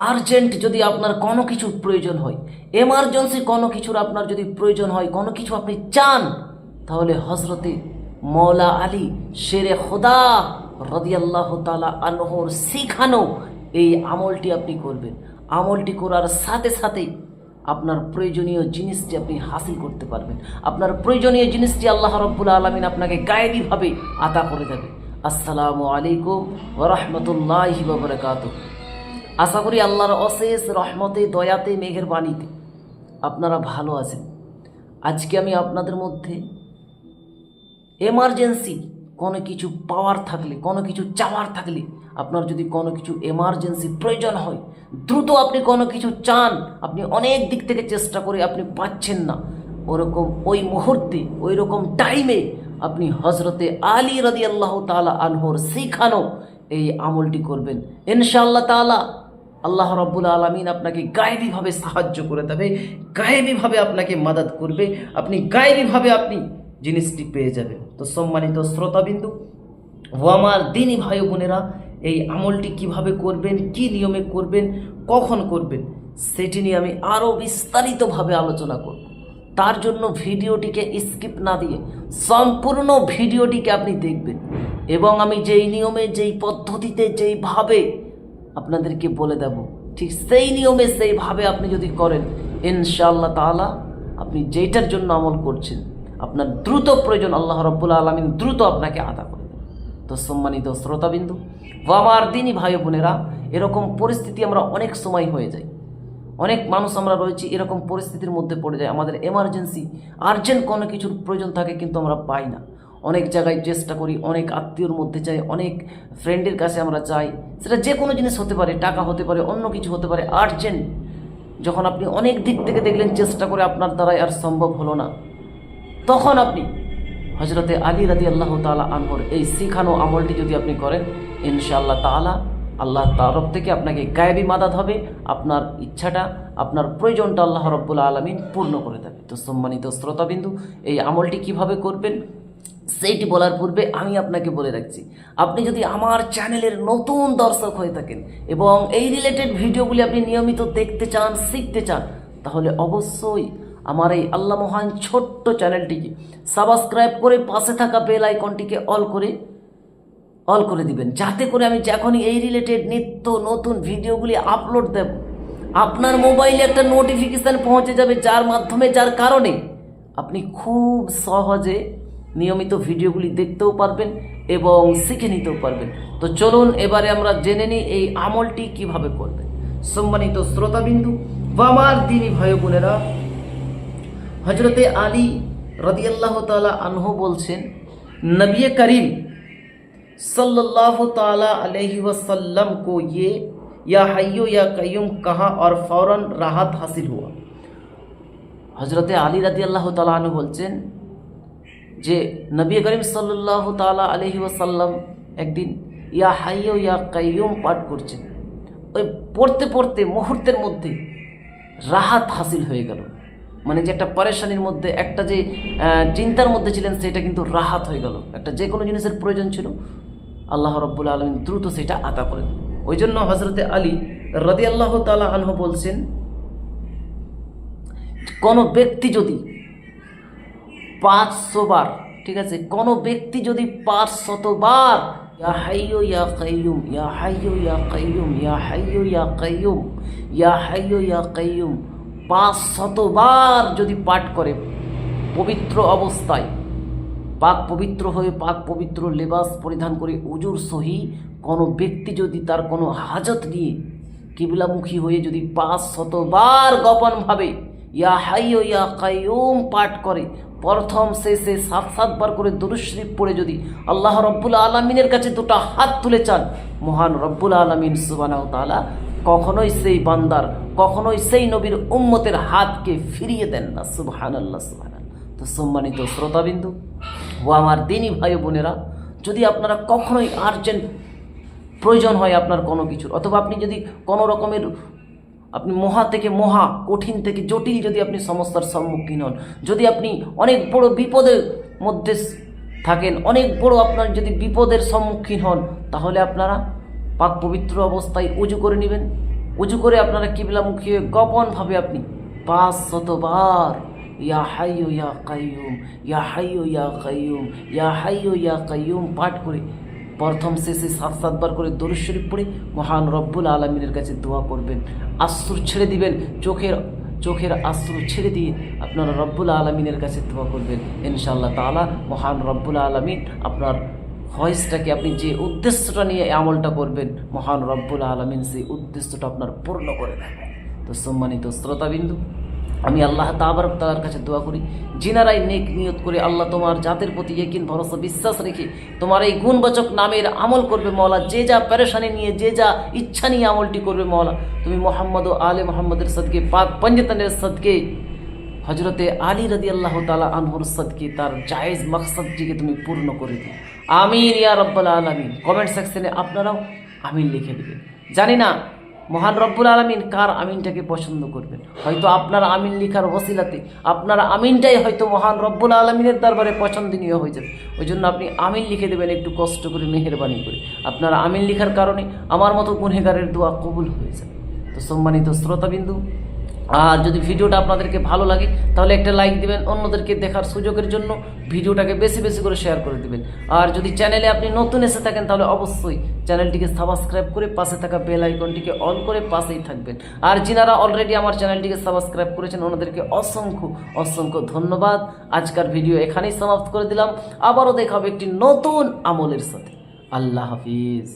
Urgent যদি আপনার কোনো কিছুর প্রয়োজন হয় এমার্জেন্সি কোনো কিছুর আপনার যদি প্রয়োজন হয়, কোনো কিছু আপনি চান, তাহলে হজরতে মৌলা আলী, শেরে খোদা রদিয়াল্লাহ তালা আনহর শিখানো এই আমলটি আপনি করবেন। আমলটি করার সাথে সাথে আপনার প্রয়োজনীয় জিনিসটি আপনি হাসিল করতে পারবেন। আপনার প্রয়োজনীয় জিনিসটি আল্লাহ রব্বুল আলমিন আপনাকে গায়েবীভাবে আতা করে দেবে। আসসালামু আলাইকুম ওরহমতুল্লাহি বাবরকাতুহ আশা করি আল্লাহর অশেষ রহমতে, দয়াতে মেঘের বাণীতে আপনারা ভালো আছেন। আজকে আমি আপনাদের মধ্যে এমার্জেন্সি কোনো কিছু পাওয়ার থাকলে, কোনো কিছু চাওয়ার থাকলে, আপনার যদি কোনো কিছু এমার্জেন্সি প্রয়োজন হয়, দ্রুত আপনি কোনো কিছু চান, আপনি অনেক দিক থেকে চেষ্টা করে আপনি পাচ্ছেন না, ওরকম ওই মুহূর্তে ওই রকম টাইমে আপনি হজরতে আলী রদি আল্লাহ তালা আনহর শিখানো এই আমলটি করবেন। ইনশাআল্লাহ তালা আল্লাহ রব্বুল আলমিন আপনাকে গায়েবীভাবে সাহায্য করে দেবে, গায়েবীভাবে আপনাকে মাদাত করবে, আপনি গায়েবীভাবে আপনি জিনিসটি পেয়ে যাবেন। তো সম্মানিত শ্রোতাবিন্দু ও আমার দিনই ভাই বোনেরা, এই আমলটি কীভাবে করবেন, কি নিয়মে করবেন, কখন করবেন, সেটি নিয়ে আমি আরও বিস্তারিতভাবে আলোচনা করব। তার জন্য ভিডিওটিকে স্কিপ না দিয়ে সম্পূর্ণ ভিডিওটিকে আপনি দেখবেন এবং আমি যেই নিয়মে, যেই পদ্ধতিতে, যেইভাবে আপনাদেরকে বলে দেব, ঠিক সেই নিয়মে সেইভাবে আপনি যদি করেন, ইনশাআল্লাহ তাআলা আপনি যেইটার জন্য আমল করছেন, আপনার দ্রুত প্রয়োজন আল্লাহ রব্বুল আলমিন দ্রুত আপনাকে আদা করে তো সম্মানিত শ্রোতাবিন্দু বাবার দিনই ভাই বোনেরা, এরকম পরিস্থিতি আমরা অনেক সময় হয়ে যাই অনেক মানুষ আমরা রয়েছি, এরকম পরিস্থিতির মধ্যে পড়ে যায়। আমাদের এমার্জেন্সি আর্জেন্ট কোনো কিছুর প্রয়োজন থাকে কিন্তু আমরা পাই না। অনেক জায়গায় চেষ্টা করি, অনেক আত্মীয়র মধ্যে যাই, অনেক ফ্রেন্ডের কাছে আমরা যাই। সেটা যে কোনো জিনিস হতে পারে, টাকা হতে পারে, অন্য কিছু হতে পারে আর্জেন্ট যখন আপনি অনেক দিক থেকে দেখলেন চেষ্টা করে আপনার দ্বারাই আর সম্ভব হলো না। তখন আপনি হজরতে আলী রাদি আল্লাহ তালা আনহর এই শিখানো আমলটি যদি আপনি করেন, ইনশাআল্লাহ তালা আল্লাহ তরফ থেকে আপনাকে গায়েবী মাদাত হবে, আপনার ইচ্ছাটা, আপনার প্রয়োজনটা আল্লাহ রব্বুল আলমিন পূর্ণ করে দেবে। তো সম্মানিত শ্রোতাবিন্দু, এই আমলটি কীভাবে করবেন? সেইটি বলার পূর্বে আমি আপনাকে বলে রাখছি। আপনি যদি আমার চ্যানেলের নতুন দর্শক হয়ে থাকেন এবং এই রিলেটেড ভিডিওগুলি আপনি নিয়মিত দেখতে চান, শিখতে চান, তাহলে অবশ্যই আমার এই আল্লাহ মহান ছোট্ট চ্যানেলটিকে সাবস্ক্রাইব করে পাশে থাকা বেল আইকনটিকে অল করে অল করে দিবেন। যাতে করে আমি যখনই এই রিলেটেড নিত্য নতুন ভিডিওগুলি আপলোড দেব, আপনার মোবাইলে একটা নোটিফিকেশান পৌঁছে যাবে, যার মাধ্যমে, যার কারণে আপনি খুব সহজে নিয়মিত ভিডিওগুলি দেখতেও পারবেন এবং শিখে নিতেও পারবেন তো চলুন এবারে আমরা জেনে নিই এই আমলটি কিভাবে করবেন সম্মানিত শ্রোতাবিন্দু বা আমার দিনী ভাই বোনেরা हजरत आली रदी अल्लाह ताला अनहु বলছেন नबी करीम सल्लल्लाहु ताला अलैहि वसल्लम को ये या हय्यो या कय्युम कहा और फौरन राहत हासिल हुआ হজরতে আলী রাদি আল্লাহ তালা আনহু বলছেন যে নবী করিম সাল্লাহ তালা আলহি ওয়াসাল্লাম একদিন, ইয়া হাইয়ো ইয়া কাইয়ুম পাঠ করছেন। ওই পড়তে পড়তে মুহূর্তের মধ্যে রাহাত হাসিল হয়ে গেল। মানে যে একটা পরেশানির মধ্যে, একটা যে চিন্তার মধ্যে ছিলেন, সেটা কিন্তু রাহাত হয়ে গেল। একটা যে কোনো জিনিসের প্রয়োজন ছিল। আল্লাহ রব্বুল আলমিন দ্রুত সেটা আতা করেন। ওই জন্য হজরতে আলী রদি আল্লাহ তালা আনহু বলছেন, কোনো ব্যক্তি যদি পাঁচশো বার, ঠিক আছে? কোনো ব্যক্তি যদি পাঁচশত বার, ইয়া হাইয়ো ইয়া ইয়া হাইয়ো ইয়া ইয়া হাইয়ো ইয়া ইয়া হাইয়ো ইয়া পাঁচ শতবার যদি পাঠ করে পবিত্র অবস্থায়, পাক পবিত্র হয়ে পাক পবিত্র লেবাস পরিধান করে উজুর সহি, কোনো ব্যক্তি যদি তার কোনো হাজত নিয়ে কিবলামুখী হয়ে যদি পাঁচ শতবার গোপনভাবে ইয়া হাইয়ো ইয়া কাইয়ুম পাঠ করে। প্রথম শেষে সাত সাতবার করে দুরুশরীফ পড়ে যদি আল্লাহ রব্বুল আলমিনের কাছে দুটো হাত তুলে চান, মহান রব্বুল আলমিন সুবানাও তালা কখনোই সেই বান্দার, কখনোই সেই নবীর উম্মতের হাতকে ফিরিয়ে দেন না। সুবহান আল্লাহ সুবহান তো সম্মানিত শ্রোতাবিন্দু ও আমার দিনী ভাই বোনেরা, যদি আপনারা কখনোই আর্জেন্ট প্রয়োজন হয় আপনার কোনো কিছুর, অথবা আপনি যদি কোনো রকমের আপনি মহা থেকে মহা কঠিন থেকে জটিল যদি আপনি সমস্যার সম্মুখীন হন, যদি আপনি অনেক বড় বিপদের মধ্যে থাকেন, অনেক বড় আপনার যদি বিপদের সম্মুখীন হন, তাহলে আপনারা পাক পবিত্র অবস্থায় উজু করে নেবেন। উঁচু করে আপনারা কিবলামুখী হয়ে গোপনভাবে আপনি পাঁচ শতবার, ইয়া হাইয়ু ইয়া কাইয়ুম ইয়া হাইয়ু ইয়া কাইয়ুম ইয়া হাইয়ু ইয়া কাইয়ুম পাঠ করে প্রথম শেষে সাত সাতবার করে দরুদ শরীফ পড়ে মহান রব্বুল আলমিনের কাছে দোয়া করবেন। আশ্রু ছেড়ে দিবেন, চোখের চোখের আশ্রু ছেড়ে দিয়ে আপনারা রব্বুল আলমিনের কাছে দোয়া করবেন। ইনশাআল্লাহ তাআলা মহান রব্বুল আলমিন আপনার ভয়েসটাকে আপনি যে উদ্দেশ্যটা নিয়ে আমলটা করবেন, মহান রব্বুল আলমিন সেই উদ্দেশ্যটা আপনার পূর্ণ করে দেবেন। তো সম্মানিত শ্রোতাবিন্দু আমি আল্লাহ তাবার তালার কাছে দোয়া করি জিনারাই নেক নিয়ত করে আল্লাহ তোমার জাতের প্রতি একিন ভরসা, বিশ্বাস রেখে তোমার এই গুণবাচক নামের আমল করবে মওলা। যে যা পেরেশানি নিয়ে, যে যা ইচ্ছা নিয়ে আমলটি করবে মওলা, তুমি মোহাম্মদ ও আলে মোহাম্মদের সদকে, পাক পঞ্জতনের সদকে হজরতে আলী রদি আল্লাহ তালা আনহর সদকে, তার জায়েজ মকসদটিকে তুমি পূর্ণ করে দিও। আমিন ইয়া রব্বাল আলমিন। কমেন্ট সেকশনে আপনারাও আমিন লিখে দেবেন। জানি না মহান রব্বুল আলমিন কার আমিনটাকে পছন্দ করবেন? হয়তো আপনার আমিন লিখার ওসিলাতে, আপনার আমিনটাই হয়তো মহান রব্বুল আলমিনের দরবারে পছন্দনীয় হয়ে যাবে। ওই জন্য আপনি আমিন লিখে দেবেন, একটু কষ্ট করে, মেহরবানি করে। আপনার আমিন লিখার কারণে আমার মতো গুনহেগারের দোয়া কবুল হয়ে যাবে। তো সম্মানিত শ্রোতাবিন্দু আর যদি ভিডিওটা আপনাদেরকে ভালো লাগে, তাহলে একটা লাইক দিবেন, অন্যদেরকে দেখার সুযোগের জন্য ভিডিওটাকে বেশি বেশি করে শেয়ার করে দিবেন। আর যদি চ্যানেলে আপনি নতুন এসে থাকেন, তাহলে অবশ্যই চ্যানেলটিকে সাবস্ক্রাইব করে পাশে থাকা বেল আইকনটিকে অন করে পাশেই থাকবেন। আর যিনারা অলরেডি আমার চ্যানেলটিকে সাবস্ক্রাইব করেছেন, ওনাদেরকে অসংখ্য অসংখ্য ধন্যবাদ। আজকের ভিডিও এখানেই সমাপ্ত করে দিলাম। আবারও দেখাবো একটি নতুন আমলের সাথে। আল্লাহ হাফিজ।